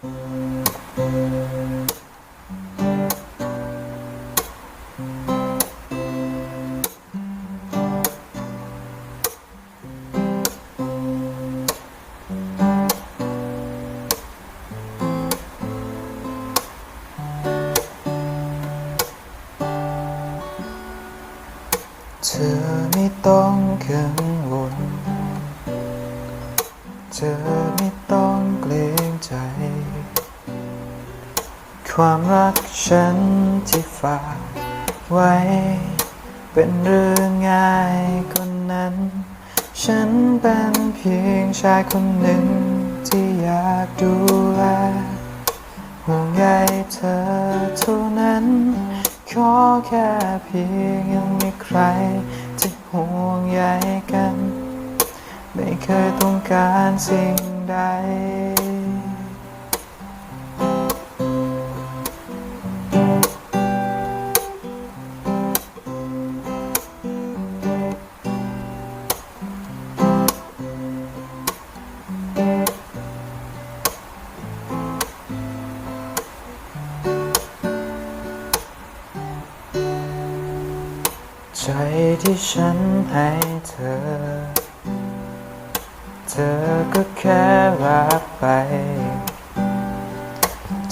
เธอไม่ต้องกังวล เธอไม่ต้องเกรงใจ ความรักฉันที่ฝากไว้ เป็นเรื่องง่ายคนนั้น ฉันเป็นเพียงชายคนหนึ่งที่อยากดูแลห่วงใยเธอเท่านั้น ขอแค่เพียงยังมีใครที่ห่วงใยกัน ไม่เคยต้องการสิ่งใด ใจที่ฉันให้เธอ เธอก็แค่รับไป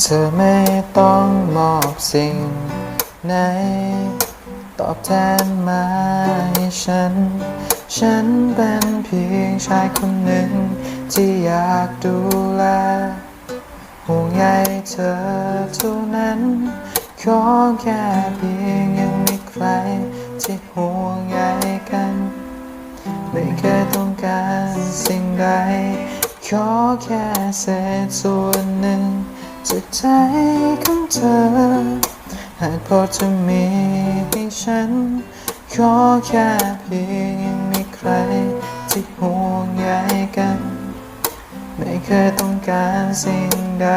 เธอไม่ต้องมอบสิ่งไหน ตอบแทนมาให้ฉัน ฉันเป็นเพียงชายคนหนึ่ง ที่อยากดูแลห่วงใยเธอเท่านั้น ขอแค่เพียงยังมีใคร ที่ห่วงใยกัน ไม่เคยต้องการสิ่งใด ขอแค่เศษส่วนหนึ่งจากใจของเธอ หากพอจะมีให้ฉัน ขอแค่เพียงยังมีใครที่ห่วงใยกัน ไม่เคยต้องการสิ่งใด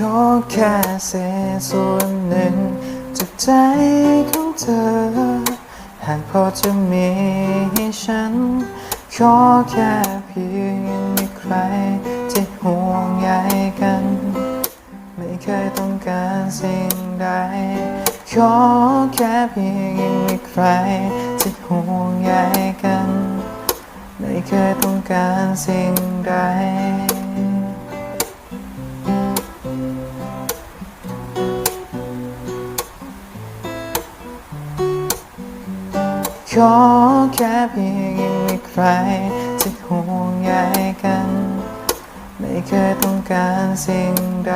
ขอแค่เศษส่วนหนึ่งจากใจของเธอ หากพอจะมีให้ฉัน ขอแค่เพียงยังมีใครที่ห่วงใยกัน ไม่เคยต้องการสิ่งใด ขอแค่เพียงยังมีใครที่ห่วงใยกัน ไม่เคยต้องการสิ่งใด ขอแค่เพียงยังมีใครที่ห่วงใยกัน ไม่เคยต้องการสิ่งใด